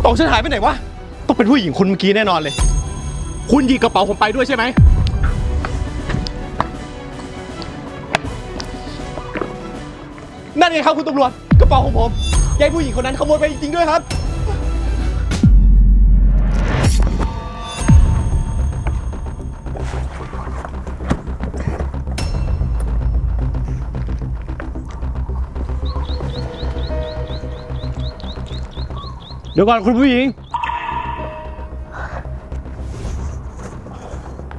ระเป๋าฉันหายไปไหนวะ ต้องเป็นผู้หญิงคนเมื่อกี้แน่นอนเลย คุณหยิบกระเป๋าผมไปด้วยใช่ไหม นั่นไงครับคุณตำรวจ กระเป๋าของผมยายผู้หญิงคนนั้นขโมยไปจริงๆด้วยครับ ดี๋ยวก่อนคุณผู้หญิง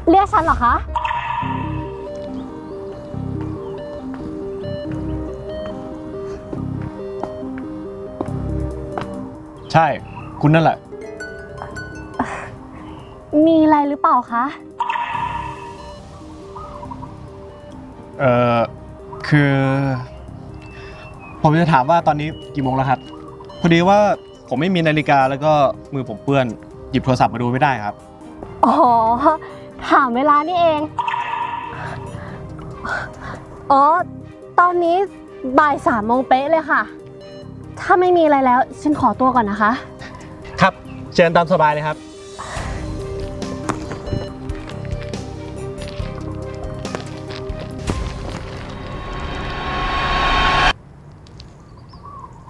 เรียกฉันเหรอคะ ใช่ คุณนั่นแหละ มีอะไรหรือเปล่าคะ เอ่อ คือ ผมจะถามว่าตอนนี้กี่โมงแล้วครับ พอดีว่า ผมไม่มีนาฬิกาแล้วก็มือผมเปื้อน หยิบโทรศัพท์มาดูไม่ได้ครับ อ๋อ ถามเวลานี่เอง อ๋อ ตอนนี้บ่ายสามโมงเป๊ะเลยค่ะ ถ้าไม่มีอะไรแล้ว ฉันขอตัวก่อนนะคะ ครับเชิญตามสบายเลยครับ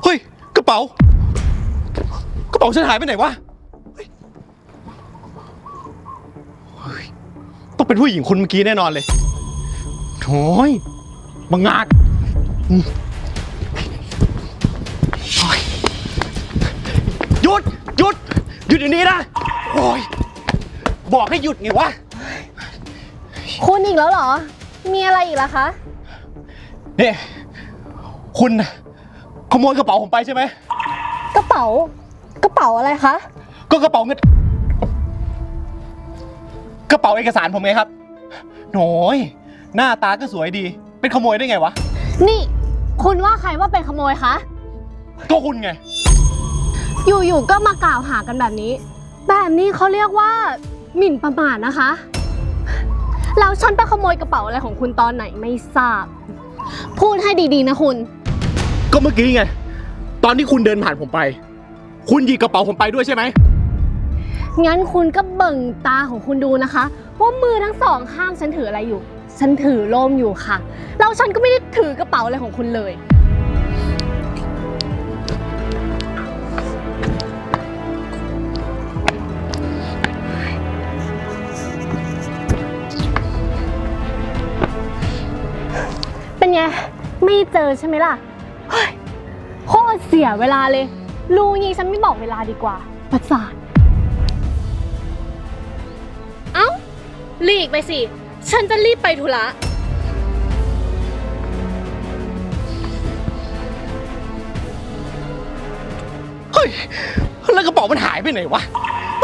เฮ้ย กระเป๋า กระเป๋าฉันหายไปไหนวะเฮ้ยเฮ้ยต้องเป็นผู้หญิงคนเมื่อกี้แน่นอนเลยโถ่ยบังอาจอืมโอ้ยหยุดหยุดหยุดเดี๋ยวนี้นะโอ้ยบอกให้หยุดไงวะ คุณอีกแล้วเหรอ มีอะไรอีกล่ะคะ นี่ คุณน่ะขโมยกระเป๋าผมไปใช่ไหม กระเป๋ากระเป๋าอะไรคะ ก็กระเป๋าเงินกระเป๋าเอกสารผมไงครับโหนยหน้าตาก็สวยดี เป็นขโมยได้ไงวะ นี่ คุณว่าใครว่าเป็นขโมยคะ ก็คุณไง อยู่ๆก็มากล่าวหากันแบบนี้ แบบนี้เขาเรียกว่าหมิ่นประมาทนะคะ แล้วฉันไปขโมยกระเป๋าอะไรของคุณตอนไหนไม่ทราบ พูดให้ดีๆนะคุณ ก็เมื่อกี้ไง ตอนที่คุณเดินผ่านผมไป คุณหยิบกระเป๋าผมไปด้วยใช่ไหม งั้นคุณก็เบิ่งตาของคุณดูนะคะ ว่ามือทั้งสองข้างฉันถืออะไรอยู่ ฉันถือโล่มอยู่ค่ะ แล้วฉันก็ไม่ได้ถือกระเป๋าอะไรของคุณเลย เป็นไง ไม่เจอใช่ไหมล่ะ เฮ้ย โคตรเสียเวลาเลย รู้งี้ฉันไม่บอกเวลาดีกว่า ประสาท เอ้า หลีกไปสิ ฉันจะรีบไปธุระเฮ้ย แล้วกระเป๋ามันหายไปไหนวะ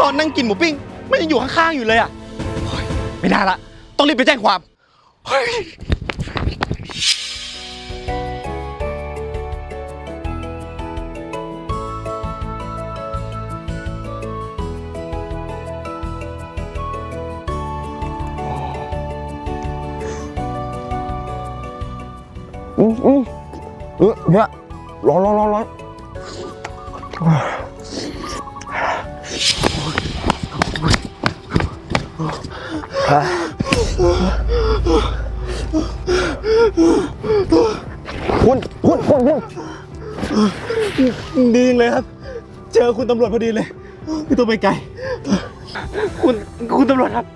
ตอนนั่งกินหมูปิ้ง มันยังอยู่ข้างๆอยู่เลยอะเฮ้ยไม่ได้ละ ต้องรีบไปแจ้งความ เฮ้ย เออเนี่ยร้อนร้อนร้อนร้อนคุณคุณคุณคุณดีจริงเลยครับ เจอคุณตำรวจพอดีเลยไม่ต้องไปไกล คุณคุณตำรวจครับ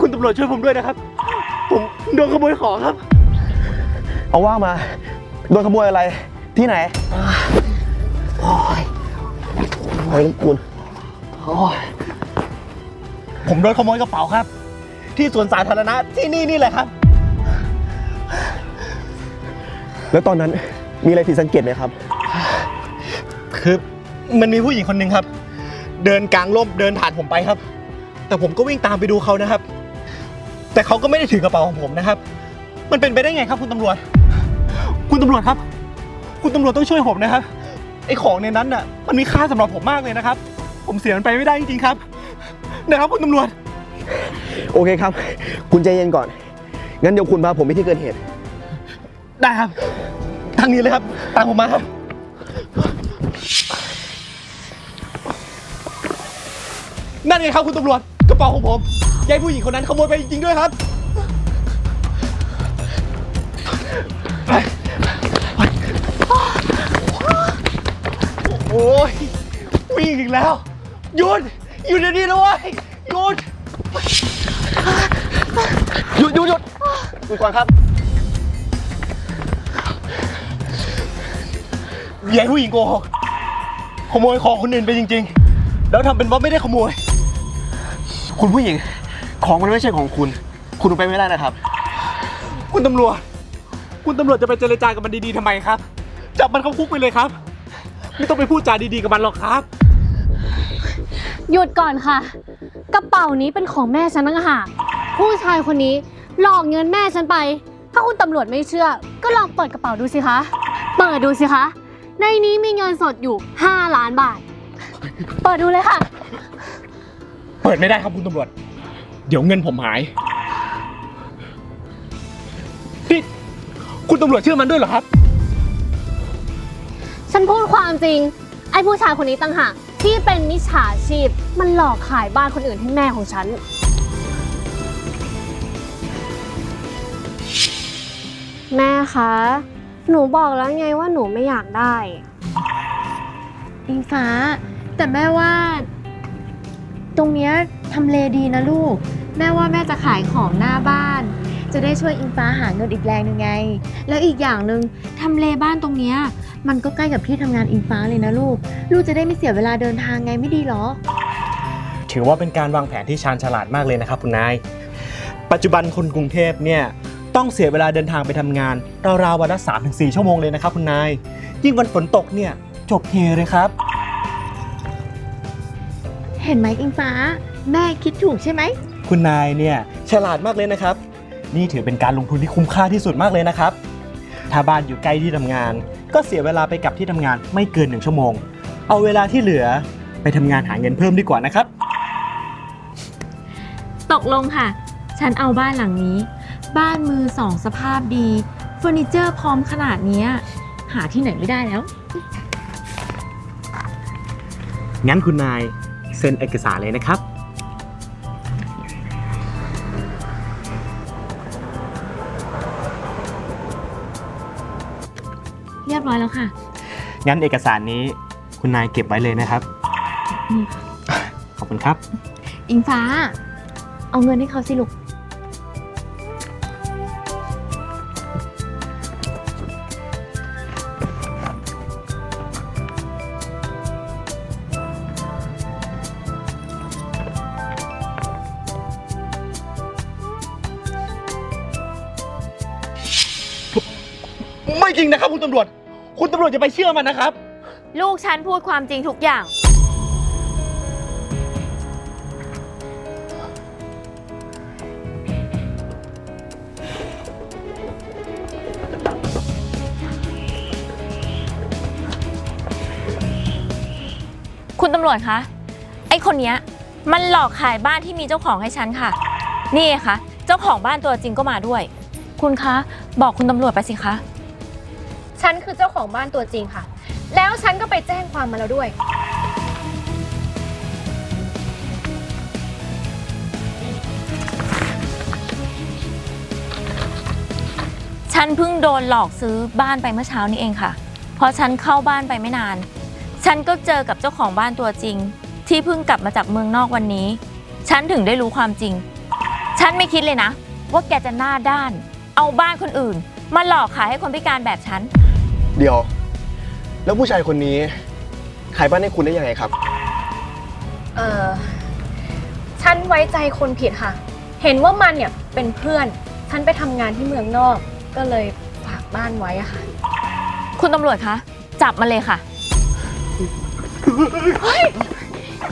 คุณตำรวจช่วยผมด้วยนะครับ ผมโดนขโมยของครับ เอาว่ามา โดนขโมยอะไรที่ไหนโอ้ยโอ้ยคุณผมโดนขโมยกระเป๋าครับ ที่สวนสาธารณะที่นี่นี่แหละครับ แล้วตอนนั้นมีอะไรผิดสังเกตไหมครับ คือมันมีผู้หญิงคนหนึ่งครับ เดินกลางร่มเดินผ่านผมไปครับ แต่ผมก็วิ่งตามไปดูเขานะครับ แต่เขาก็ไม่ได้ถือกระเป๋าของผมนะครับ มันเป็นไปได้ไงครับคุณตำรวจ คุณตำรวจครับ คุณตำรวจต้องช่วยผมนะครับ ไอ้ของในนั้นน่ะ มันมีค่าสำหรับผมมากเลยนะครับ ผมเสียมันไปไม่ได้จริงๆครับ นะครับคุณตำรวจ โอเคครับ คุณใจเย็นก่อน งั้นเดี๋ยวคุณพาผมไปที่เกิดเหตุ ได้ครับ ทางนี้เลยครับ ตามผมมาครับ นั่นไงครับคุณตำรวจกระเป๋าของผมยายผู้หญิงคนนั้นขโมยไปจริงๆด้วยครับ วิ่งอีกแล้ว หยุดหยุดเดี๋ยวนี้ด้วยหยุดหยุดหยุดหยุดคุณกวางครับยายผู้หญิงโกหกขโมยของคนอื่นไปจริง ๆ แล้วทำเป็นว่าไม่ได้ขโมย คุณผู้หญิง ของมันไม่ใช่ของคุณ คุณเอาไปไม่ได้นะครับ คุณตำรวจ คุณตำรวจจะไปเจรจากับมันดีๆทำไมครับ จับมันเข้าคุกไปเลยครับ ไม่ต้องไปพูดจาดีๆกับมันหรอกครับ หยุดก่อนค่ะ กระเป๋านี้เป็นของแม่ฉันต่างหากผู้ชายคนนี้หลอกเงินแม่ฉันไป ถ้าคุณตำรวจไม่เชื่อ ก็ลองเปิดกระเป๋าดูสิคะ เปิดดูสิคะ ในนี้มีเงินสดอยู่ 5 ล้านบาท เปิดดูเลยค่ะ เปิดไม่ได้ครับคุณตำรวจ เดี๋ยวเงินผมหายนี่คุณตำรวจเชื่อมันด้วยเหรอครับ ฉันพูดความจริง ไอ้ผู้ชายคนนี้ต่างหาก ที่เป็นมิจฉาชีพ มันหลอกขายบ้านคนอื่นให้แม่ของฉัน แม่คะ หนูบอกแล้วไงว่าหนูไม่อยากได้ อิงฟ้า แต่แม่ว่า ตรงเนี้ยทำเลดีนะลูก แม่ว่าแม่จะขายของหน้าบ้าน จะได้ช่วยอิงฟ้าหาเงินอีกแรงหนึ่งไง แล้วอีกอย่างหนึ่งทำเลบ้านตรงเนี้ย มันก็ใกล้กับที่ทำงานอิงฟ้าเลยนะลูก ลูกจะได้ไม่เสียเวลาเดินทางไงไม่ดีหรอ ถือว่าเป็นการวางแผนที่ชาญฉลาดมากเลยนะครับคุณนาย ปัจจุบันคนกรุงเทพเนี่ยต้องเสียเวลาเดินทางไปทำงานราวๆวันละ3-4ชั่วโมงเลยนะครับคุณนาย ยิ่งวันฝนตกเนี่ยจบเฮเลยครับ เห็นไหมอิงฟ้า แม่คิดถูกใช่ไหม คุณนายเนี่ยฉลาดมากเลยนะครับ นี่ถือเป็นการลงทุนที่คุ้มค่าที่สุดมากเลยนะครับ ถ้าบ้านอยู่ใกล้ที่ทำงาน ก็เสียเวลาไปกับที่ทำงานไม่เกินหนึ่งชั่วโมง เอาเวลาที่เหลือไปทำงานหาเงินเพิ่มดีกว่านะครับ ตกลงค่ะ ฉันเอาบ้านหลังนี้ บ้านมือสองสภาพดีเฟอร์นิเจอร์พร้อมขนาดเนี้ยหาที่ไหนไม่ได้แล้ว งั้นคุณนายเซ็นเอกสารเลยนะครับ ยบร้อยแล้วค่ะ งั้นเอกสารนี้คุณนายเก็บไว้เลยนะครับ นี่ค่ะขอบคุณครับ อิงฟ้า เอาเงินให้เขาสิลูก ไม่จริงนะครับคุณตำรวจ คุณตำรวจจะไปเชื่อมันนะครับ ลูกฉันพูดความจริงทุกอย่าง คุณตำรวจคะ ไอคนเนี้ย มันหลอกขายบ้านที่มีเจ้าของให้ฉันค่ะ นี่ไงคะเจ้าของบ้านตัวจริงก็มาด้วย คุณคะ บอกคุณตำรวจไปสิคะ ฉันคือเจ้าของบ้านตัวจริงค่ะ แล้วฉันก็ไปแจ้งความมาแล้วด้วย ฉันเพิ่งโดนหลอกซื้อบ้านไปเมื่อเช้านี้เองค่ะพอฉันเข้าบ้านไปไม่นาน ฉันก็เจอกับเจ้าของบ้านตัวจริง ที่เพิ่งกลับมาจากเมืองนอกวันนี้ ฉันถึงได้รู้ความจริง ฉันไม่คิดเลยนะ ว่าแกจะหน้าด้าน เอาบ้านคนอื่น มาหลอกขายให้คนพิการแบบฉัน เดี๋ยว แล้วผู้ชายคนนี้ขายบ้านให้คุณได้ยังไงครับ เออฉันไว้ใจคนผิดค่ะ เห็นว่ามันเนี่ยเป็นเพื่อน ฉันไปทำงานที่เมืองนอก ก็เลยฝากบ้านไว้อะค่ะ คุณตำรวจคะ จับมาเลยค่ะ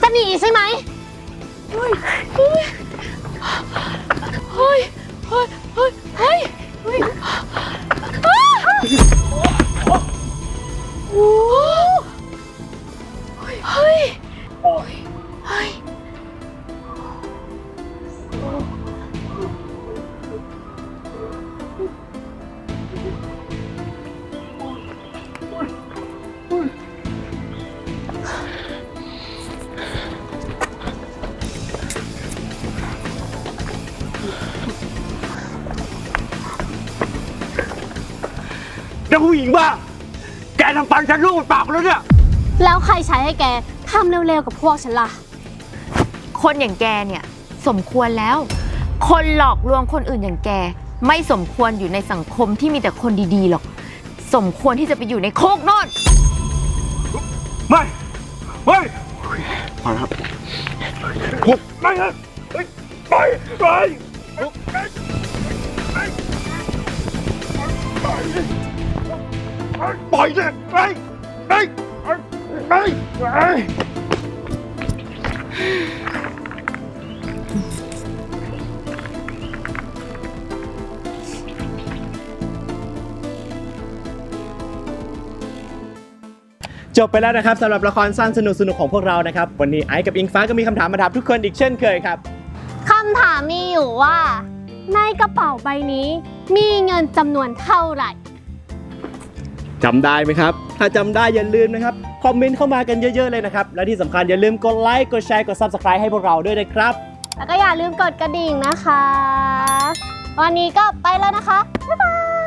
จะหนีใช่ไหมน หญิงบ้า แกทำฟันฉันลูกปากแล้วเนี่ย แล้วใครใช้ให้แกทำเร็วๆกับพวกฉันล่ะ คนอย่างแกเนี่ยสมควรแล้ว คนหลอกลวงคนอื่นอย่างแก ไม่สมควรอยู่ในสังคมที่มีแต่คนดีๆหรอก สมควรที่จะไปอยู่ในคุกโน่นไม่ไม่พอแล้วครับไม่ครับไปไปป ล่อยเลยไปไปไปไปจบไปแล้วนะครับสำหรับละครสั้นสนุกๆของพวกเรานะครับ วันนี้ไอซ์กับอิงฟ้าก็มีคำถามมาถามทุกคนอีกเช่นเคยครับคำถามมีอยู่ว่า ในกระเป๋าใบนี้มีเงินจำนวนเท่าไหร่ จำได้ไหมครับ ถ้าจำได้อย่าลืมนะครับ คอมเมนต์เข้ามากันเยอะๆเลยนะครับ และที่สำคัญอย่าลืมกดไลค์ กดแชร์ กด Subscribe ให้พวกเราด้วยนะครับ แล้วก็อย่าลืมกดกระดิ่งนะคะ วันนี้ก็ไปแล้วนะคะ บ๊ายบาย